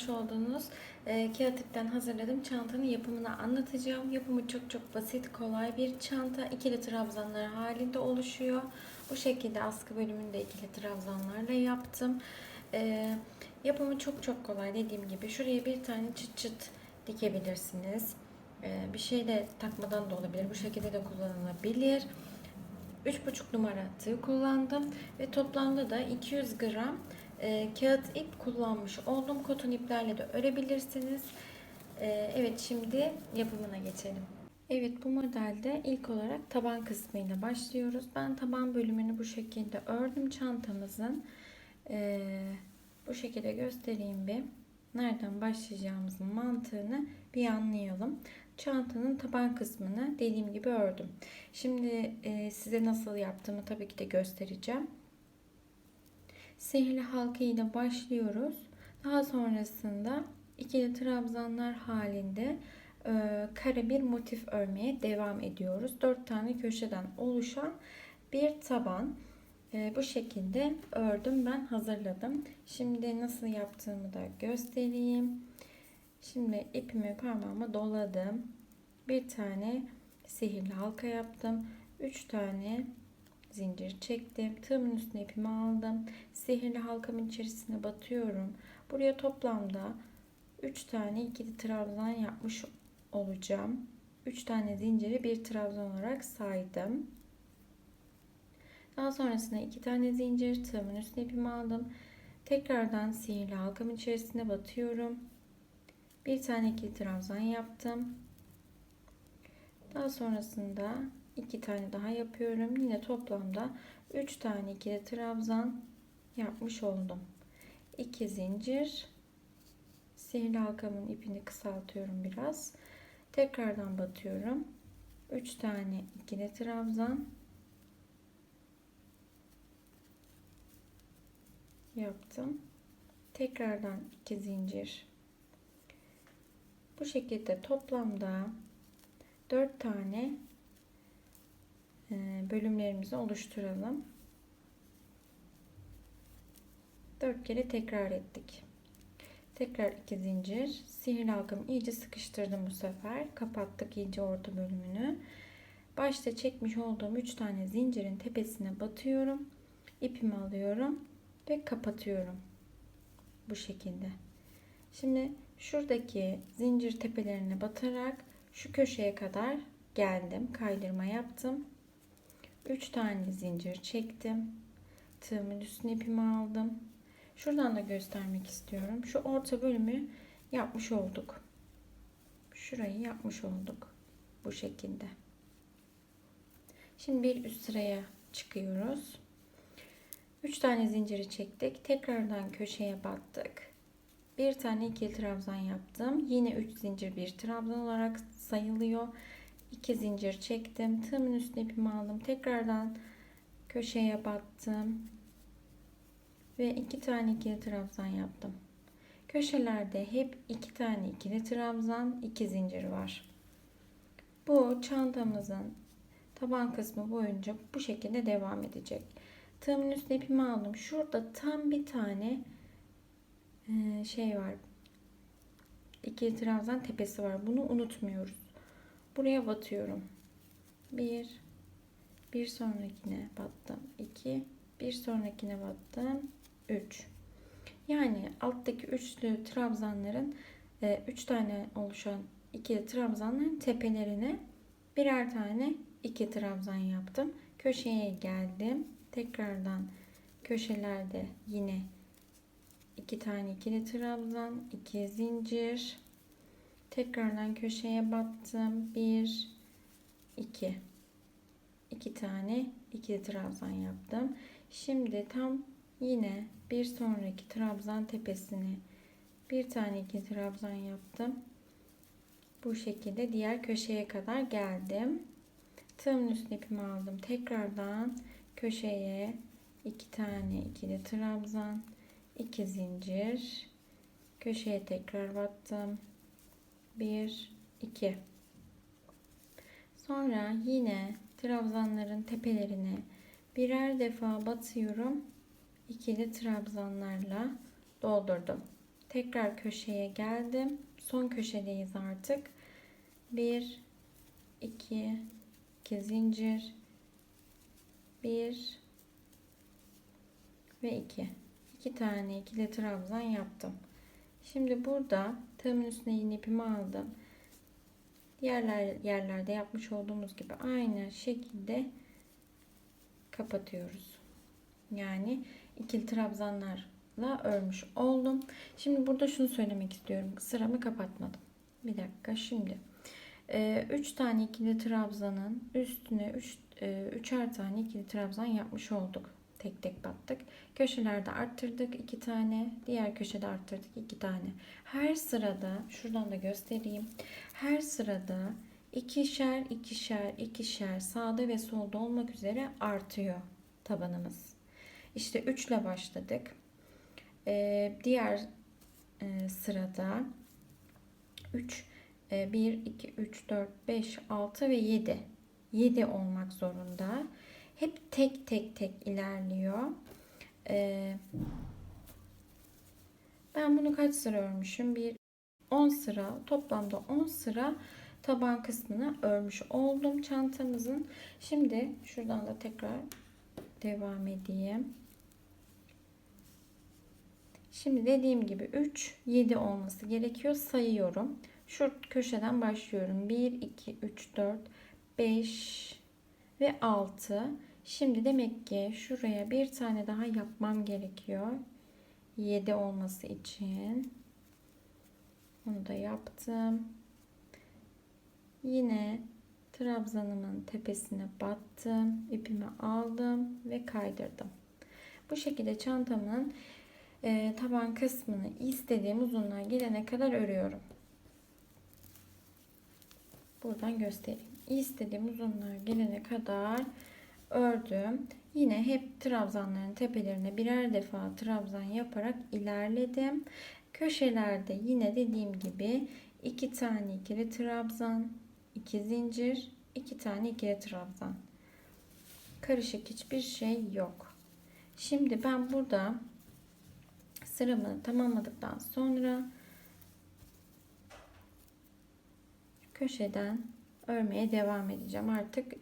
görmüş olduğunuz e, kağıt ipten hazırladığım çantanın yapımını anlatacağım. Yapımı çok çok basit, kolay bir çanta. İkili trabzanlar halinde oluşuyor. Bu şekilde askı bölümünü de ikili trabzanlarla yaptım. E, yapımı çok çok kolay dediğim gibi. Şuraya bir tane çıt çıt dikebilirsiniz. E, bir şey de takmadan da olabilir. Bu şekilde de kullanılabilir. 3,5 numara tığ kullandım ve toplamda da 200 gram e, kağıt ip kullanmış oldum. Koton iplerle de örebilirsiniz. E, evet şimdi yapımına geçelim. Evet bu modelde ilk olarak taban kısmıyla başlıyoruz. Ben taban bölümünü bu şekilde ördüm çantamızın. E, bu şekilde göstereyim bir. Nereden başlayacağımızın mantığını bir anlayalım. Çantanın taban kısmını dediğim gibi ördüm. Şimdi e, size nasıl yaptığımı tabii ki de göstereceğim. Sihirli halka ile başlıyoruz. Daha sonrasında ikili trabzanlar halinde e, kare bir motif örmeye devam ediyoruz. 4 tane köşeden oluşan bir taban. E, bu şekilde ördüm ben hazırladım. Şimdi nasıl yaptığımı da göstereyim. Şimdi ipimi parmağıma doladım. Bir tane sihirli halka yaptım. 3 tane zincir çektim. Tığımın üstüne ipimi aldım. Sihirli halkamın içerisine batıyorum. Buraya toplamda 3 tane ikili trabzan yapmış olacağım. 3 tane zinciri bir trabzan olarak saydım. Daha sonrasında 2 tane zincir tığımın üstüne ipimi aldım. Tekrardan sihirli halkamın içerisine batıyorum. Bir tane ikili trabzan yaptım. Daha sonrasında iki tane daha yapıyorum. Yine toplamda 3 tane ikili trabzan yapmış oldum. 2 zincir sihirli halkamın ipini kısaltıyorum biraz. Tekrardan batıyorum. 3 tane ikili trabzan yaptım. Tekrardan 2 zincir. Bu şekilde toplamda 4 tane bölümlerimizi oluşturalım. 4 kere tekrar ettik. Tekrar 2 zincir. Sihirli halkamı iyice sıkıştırdım bu sefer. Kapattık iyice orta bölümünü. Başta çekmiş olduğum 3 tane zincirin tepesine batıyorum. İpimi alıyorum ve kapatıyorum. Bu şekilde. Şimdi şuradaki zincir tepelerine batarak şu köşeye kadar geldim. Kaydırma yaptım. 3 tane zincir çektim. Tığımın üstüne ipimi aldım. Şuradan da göstermek istiyorum. Şu orta bölümü yapmış olduk. Şurayı yapmış olduk. Bu şekilde. Şimdi bir üst sıraya çıkıyoruz. 3 tane zinciri çektik. Tekrardan köşeye battık. Bir tane ikili trabzan yaptım. Yine 3 zincir bir trabzan olarak sayılıyor. 2 zincir çektim. Tığımın üstüne ipimi aldım. Tekrardan köşeye battım. Ve 2 tane ikili trabzan yaptım. Köşelerde hep 2 tane ikili trabzan, 2 zincir var. Bu çantamızın taban kısmı boyunca bu şekilde devam edecek. Tığımın üstüne ipimi aldım. Şurada tam bir tane şey var. İkili trabzan tepesi var. Bunu unutmuyoruz. Buraya batıyorum. Bir, bir sonrakine battım. İki, bir sonrakine battım. Üç. Yani alttaki üçlü trabzanların e, üç tane oluşan ikili trabzanların tepelerine birer tane iki trabzan yaptım. Köşeye geldim. Tekrardan köşelerde yine iki tane ikili trabzan, iki zincir. Tekrardan köşeye battım. Bir, iki. iki tane ikili trabzan yaptım. Şimdi tam yine bir sonraki trabzan tepesine bir tane ikili trabzan yaptım. Bu şekilde diğer köşeye kadar geldim. Tığımın üstüne ipimi aldım. Tekrardan köşeye iki tane ikili trabzan, iki zincir, köşeye tekrar battım. 1 2 Sonra yine trabzanların tepelerine birer defa batıyorum. ikili trabzanlarla doldurdum. Tekrar köşeye geldim. Son köşedeyiz artık. 1 2 2 zincir 1 ve 2. 2 tane ikili trabzan yaptım. Şimdi burada tığımın üstüne yine ipimi aldım. Diğer yerlerde yapmış olduğumuz gibi aynı şekilde kapatıyoruz. Yani ikili trabzanlarla örmüş oldum. Şimdi burada şunu söylemek istiyorum. Sıramı kapatmadım. Bir dakika şimdi. 3 ee, tane ikili trabzanın üstüne 3 e, üçer tane ikili trabzan yapmış olduk. Tek tek battık. Köşelerde arttırdık iki tane. Diğer köşede arttırdık iki tane. Her sırada şuradan da göstereyim. Her sırada ikişer ikişer ikişer sağda ve solda olmak üzere artıyor tabanımız. İşte 3 ile başladık. Ee, diğer e, sırada 3 1 2 3 4 5 6 ve 7 7 olmak zorunda. Hep tek tek tek ilerliyor. Ee, ben bunu kaç sıra örmüşüm? Bir 10 sıra toplamda 10 sıra taban kısmını örmüş oldum çantamızın. Şimdi şuradan da tekrar devam edeyim. Şimdi dediğim gibi 3 7 olması gerekiyor. Sayıyorum. Şu köşeden başlıyorum. 1 2 3 4 5 ve 6. Şimdi demek ki şuraya bir tane daha yapmam gerekiyor. 7 olması için. Onu da yaptım. Yine trabzanımın tepesine battım. ipimi aldım ve kaydırdım. Bu şekilde çantamın e, taban kısmını istediğim uzunluğa gelene kadar örüyorum. Buradan göstereyim. İstediğim uzunluğa gelene kadar ördüm. Yine hep trabzanların tepelerine birer defa trabzan yaparak ilerledim. Köşelerde yine dediğim gibi iki tane ikili trabzan, iki zincir, iki tane ikili trabzan. Karışık hiçbir şey yok. Şimdi ben burada sıramı tamamladıktan sonra köşeden örmeye devam edeceğim. Artık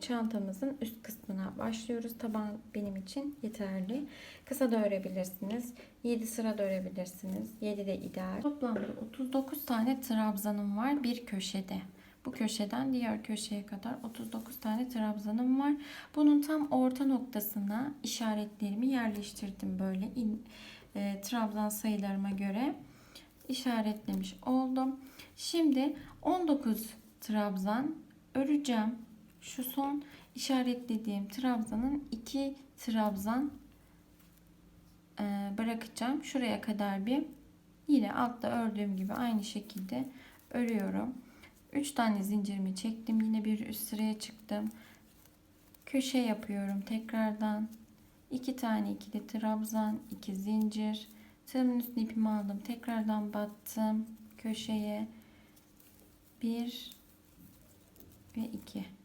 çantamızın üst kısmına başlıyoruz. Taban benim için yeterli. Kısa da örebilirsiniz. 7 sıra da örebilirsiniz. 7 de ideal. Toplamda 39 tane trabzanım var bir köşede. Bu köşeden diğer köşeye kadar 39 tane trabzanım var. Bunun tam orta noktasına işaretlerimi yerleştirdim böyle in, e, trabzan sayılarıma göre işaretlemiş oldum. Şimdi 19 trabzan öreceğim. Şu son işaretlediğim trabzanın iki trabzan e, bırakacağım. Şuraya kadar bir yine altta ördüğüm gibi aynı şekilde örüyorum. 3 tane zincirimi çektim. Yine bir üst sıraya çıktım. Köşe yapıyorum tekrardan. 2 tane ikili trabzan, 2 zincir. Tığımın üstüne ipimi aldım. Tekrardan battım köşeye. 1 ve 2.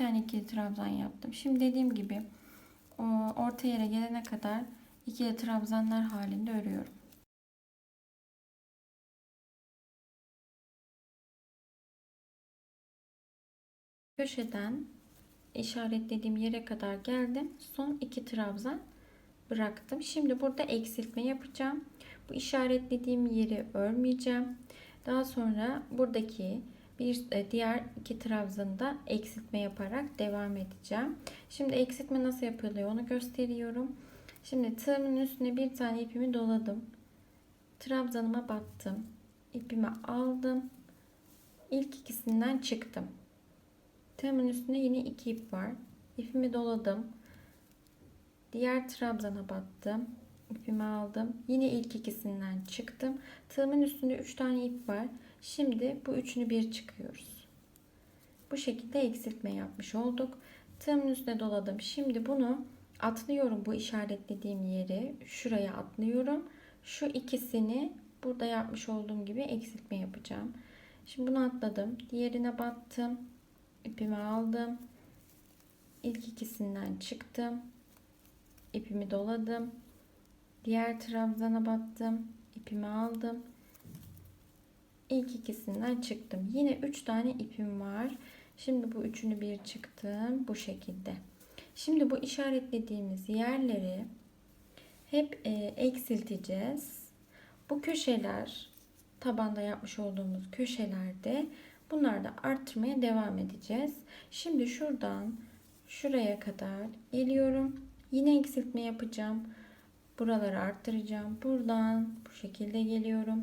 2 tane ikili trabzan yaptım. Şimdi dediğim gibi orta yere gelene kadar ikili trabzanlar halinde örüyorum. Köşeden işaretlediğim yere kadar geldim. Son iki trabzan bıraktım. Şimdi burada eksiltme yapacağım. Bu işaretlediğim yeri örmeyeceğim. Daha sonra buradaki bir e, diğer iki trabzanda eksiltme yaparak devam edeceğim. Şimdi eksiltme nasıl yapılıyor onu gösteriyorum. Şimdi tığımın üstüne bir tane ipimi doladım. Trabzanıma battım. İpimi aldım. İlk ikisinden çıktım. Tığımın üstünde yine iki ip var. İpimi doladım. Diğer trabzana battım. İpimi aldım. Yine ilk ikisinden çıktım. Tığımın üstünde 3 tane ip var. Şimdi bu üçünü bir çıkıyoruz. Bu şekilde eksiltme yapmış olduk. Tığımın üstüne doladım. Şimdi bunu atlıyorum bu işaretlediğim yeri. Şuraya atlıyorum. Şu ikisini burada yapmış olduğum gibi eksiltme yapacağım. Şimdi bunu atladım. Diğerine battım. İpimi aldım. İlk ikisinden çıktım. İpimi doladım. Diğer trabzana battım. ipimi aldım. İlk ikisinden çıktım. Yine 3 tane ipim var. Şimdi bu üçünü bir çıktım. Bu şekilde. Şimdi bu işaretlediğimiz yerleri hep e, eksilteceğiz. Bu köşeler tabanda yapmış olduğumuz köşelerde bunlar da arttırmaya devam edeceğiz. Şimdi şuradan şuraya kadar geliyorum. Yine eksiltme yapacağım. Buraları arttıracağım. Buradan bu şekilde geliyorum.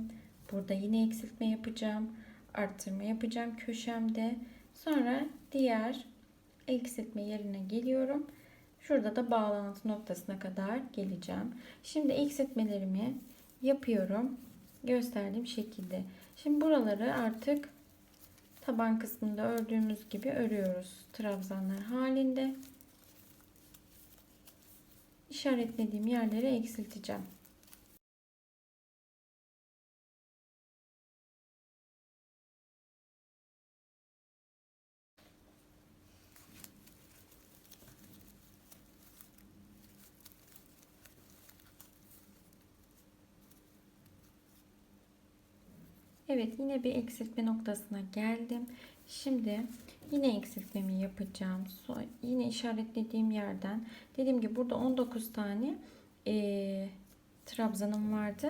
Burada yine eksiltme yapacağım. Arttırma yapacağım köşemde. Sonra diğer eksiltme yerine geliyorum. Şurada da bağlantı noktasına kadar geleceğim. Şimdi eksiltmelerimi yapıyorum. Gösterdiğim şekilde. Şimdi buraları artık taban kısmında ördüğümüz gibi örüyoruz. Trabzanlar halinde. İşaretlediğim yerleri eksilteceğim. Evet yine bir eksiltme noktasına geldim. Şimdi yine eksiltmemi yapacağım. Yine işaretlediğim yerden dediğim gibi burada 19 tane e, trabzanım vardı.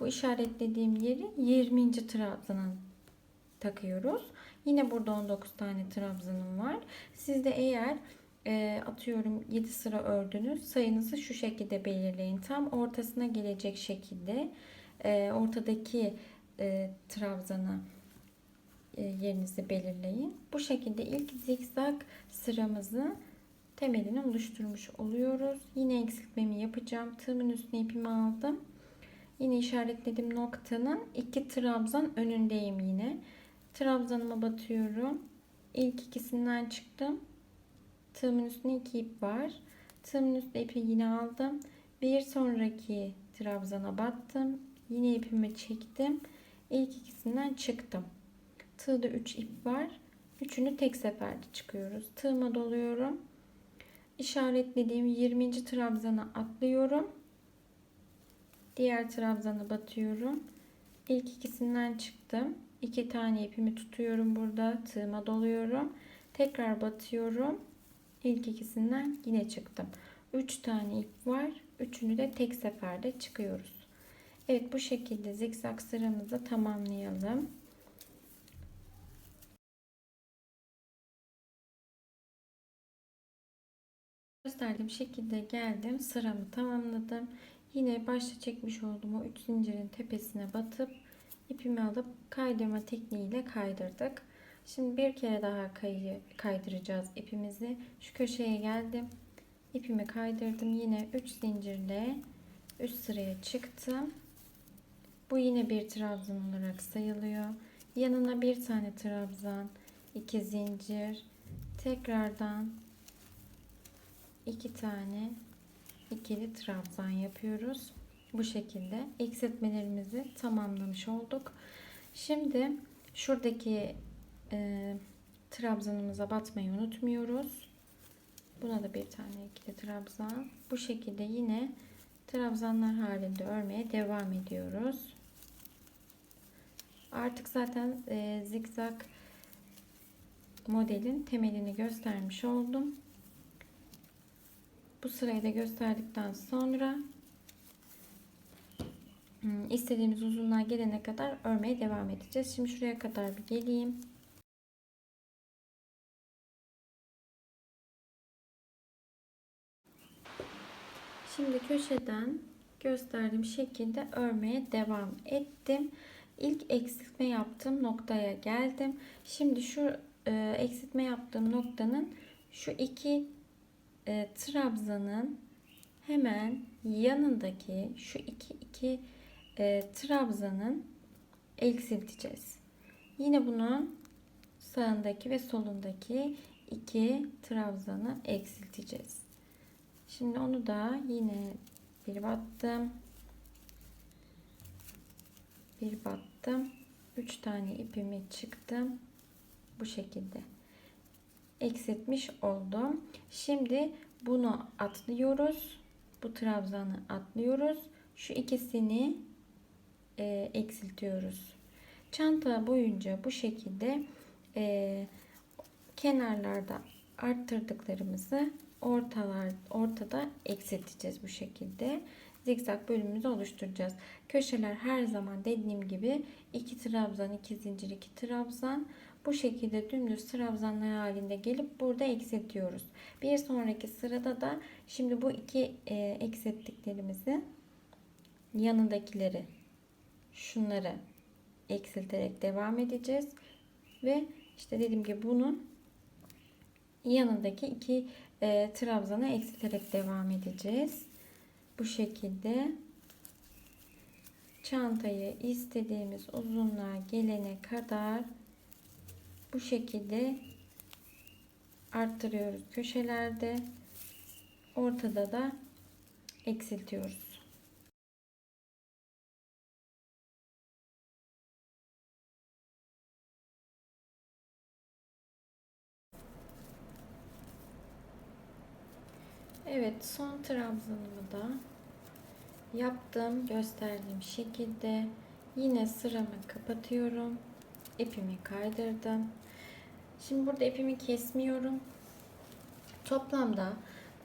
Bu işaretlediğim yeri 20. trabzanın takıyoruz. Yine burada 19 tane trabzanım var. Siz de eğer e, atıyorum 7 sıra ördünüz sayınızı şu şekilde belirleyin. Tam ortasına gelecek şekilde e, ortadaki e, trabzanı e, yerinizi belirleyin. Bu şekilde ilk zikzak sıramızı temelini oluşturmuş oluyoruz. Yine eksiltmemi yapacağım. Tığımın üstüne ipimi aldım. Yine işaretlediğim noktanın iki trabzan önündeyim yine. Trabzanıma batıyorum. İlk ikisinden çıktım. Tığımın üstüne iki ip var. Tığımın üstüne ipi yine aldım. Bir sonraki trabzana battım. Yine ipimi çektim. İlk ikisinden çıktım. Tığda 3 ip var. Üçünü tek seferde çıkıyoruz. Tığıma doluyorum. İşaretlediğim 20. trabzana atlıyorum. Diğer trabzana batıyorum. İlk ikisinden çıktım. İki tane ipimi tutuyorum burada. Tığıma doluyorum. Tekrar batıyorum. İlk ikisinden yine çıktım. 3 tane ip var. Üçünü de tek seferde çıkıyoruz. Evet bu şekilde zikzak sıramızı tamamlayalım. Gösterdiğim şekilde geldim. Sıramı tamamladım. Yine başta çekmiş olduğum o 3 zincirin tepesine batıp ipimi alıp kaydırma tekniğiyle kaydırdık. Şimdi bir kere daha kayı, kaydıracağız ipimizi. Şu köşeye geldim. İpimi kaydırdım. Yine 3 zincirle üst sıraya çıktım. Bu yine bir trabzan olarak sayılıyor. Yanına bir tane trabzan, iki zincir, tekrardan iki tane ikili trabzan yapıyoruz. Bu şekilde eksiltmelerimizi tamamlamış olduk. Şimdi şuradaki e, trabzanımıza batmayı unutmuyoruz. Buna da bir tane ikili trabzan. Bu şekilde yine trabzanlar halinde örmeye devam ediyoruz. Artık zaten e, zikzak modelin temelini göstermiş oldum. Bu sırayı da gösterdikten sonra hmm, istediğimiz uzunluğa gelene kadar örmeye devam edeceğiz. Şimdi şuraya kadar bir geleyim. Şimdi köşeden gösterdiğim şekilde örmeye devam ettim ilk eksiltme yaptığım noktaya geldim. Şimdi şu e, eksiltme yaptığım noktanın şu iki e, trabzanın hemen yanındaki şu iki iki e, trabzanın eksilteceğiz. Yine bunun sağındaki ve solundaki iki trabzanı eksilteceğiz. Şimdi onu da yine bir battım bir battım 3 tane ipimi çıktım bu şekilde. Eksiltmiş oldum. Şimdi bunu atlıyoruz. Bu trabzanı atlıyoruz. Şu ikisini e, eksiltiyoruz. Çanta boyunca bu şekilde e, kenarlarda arttırdıklarımızı ortalar ortada eksilteceğiz bu şekilde. Zikzak bölümümüzü oluşturacağız. Köşeler her zaman dediğim gibi iki trabzan, iki zincir, iki trabzan bu şekilde dümdüz trabzanlar halinde gelip burada eksiltiyoruz. Bir sonraki sırada da şimdi bu iki e, eksilttiklerimizi yanındakileri şunları eksilterek devam edeceğiz. Ve işte dediğim gibi bunun yanındaki iki e, trabzanı eksilterek devam edeceğiz. Bu şekilde çantayı istediğimiz uzunluğa gelene kadar bu şekilde arttırıyoruz köşelerde. Ortada da eksiltiyoruz. Evet son trabzanımı da yaptım gösterdiğim şekilde. Yine sıramı kapatıyorum. İpimi kaydırdım. Şimdi burada ipimi kesmiyorum. Toplamda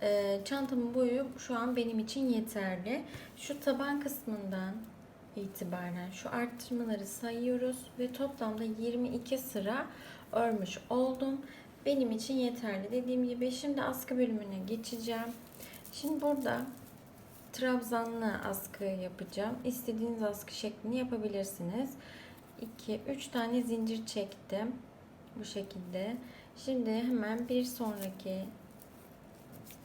e, çantamın boyu şu an benim için yeterli. Şu taban kısmından itibaren şu arttırmaları sayıyoruz ve toplamda 22 sıra örmüş oldum benim için yeterli. Dediğim gibi şimdi askı bölümüne geçeceğim. Şimdi burada trabzanlı askı yapacağım. İstediğiniz askı şeklini yapabilirsiniz. 2 3 tane zincir çektim. Bu şekilde. Şimdi hemen bir sonraki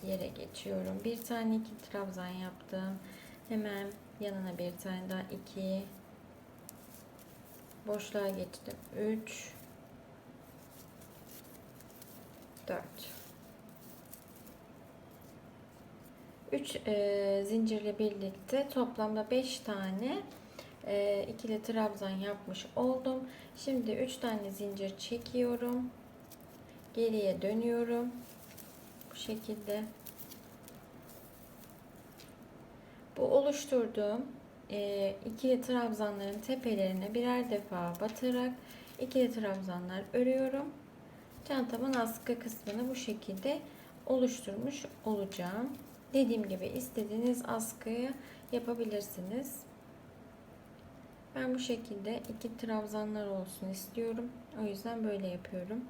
yere geçiyorum. Bir tane iki trabzan yaptım. Hemen yanına bir tane daha iki boşluğa geçtim. 3 4 3 e, zincirle birlikte toplamda 5 tane e, ikili trabzan yapmış oldum. Şimdi 3 tane zincir çekiyorum. Geriye dönüyorum. Bu şekilde. Bu oluşturduğum e, ikili trabzanların tepelerine birer defa batarak ikili trabzanlar örüyorum. Çantamın askı kısmını bu şekilde oluşturmuş olacağım. Dediğim gibi istediğiniz askıyı yapabilirsiniz. Ben bu şekilde iki trabzanlar olsun istiyorum. O yüzden böyle yapıyorum.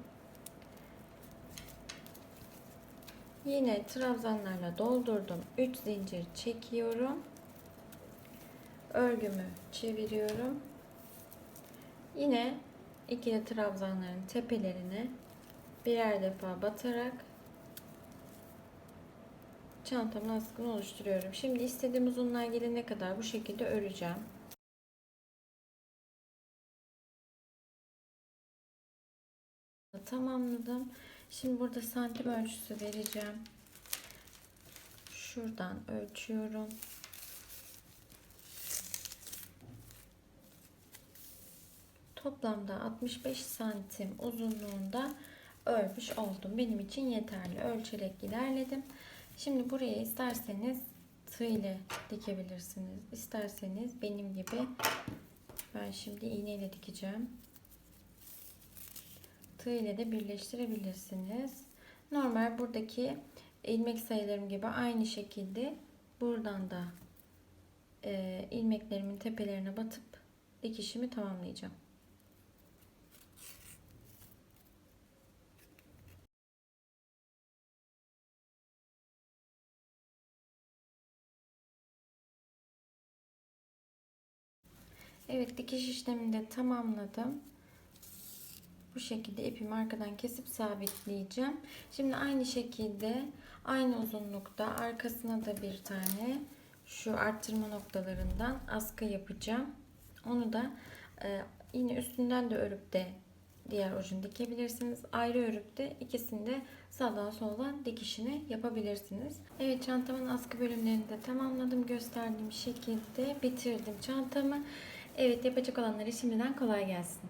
Yine trabzanlarla doldurdum. 3 zincir çekiyorum. Örgümü çeviriyorum. Yine ikili trabzanların tepelerine birer defa batarak çantamın askını oluşturuyorum. Şimdi istediğim uzunluğa gelene kadar bu şekilde öreceğim. Tamamladım. Şimdi burada santim ölçüsü vereceğim. Şuradan ölçüyorum. Toplamda 65 santim uzunluğunda örmüş oldum. Benim için yeterli. Ölçerek ilerledim. Şimdi buraya isterseniz tığ ile dikebilirsiniz. İsterseniz benim gibi ben şimdi iğne ile dikeceğim. Tığ ile de birleştirebilirsiniz. Normal buradaki ilmek sayılarım gibi aynı şekilde buradan da e, ilmeklerimin tepelerine batıp dikişimi tamamlayacağım. Evet dikiş işlemini de tamamladım. Bu şekilde ipimi arkadan kesip sabitleyeceğim. Şimdi aynı şekilde aynı uzunlukta arkasına da bir tane şu arttırma noktalarından askı yapacağım. Onu da e, yine üstünden de örüp de diğer ucunu dikebilirsiniz. Ayrı örüp de ikisini de sağdan soldan dikişini yapabilirsiniz. Evet çantamın askı bölümlerini de tamamladım. Gösterdiğim şekilde bitirdim çantamı. Evet yapacak olanlara şimdiden kolay gelsin.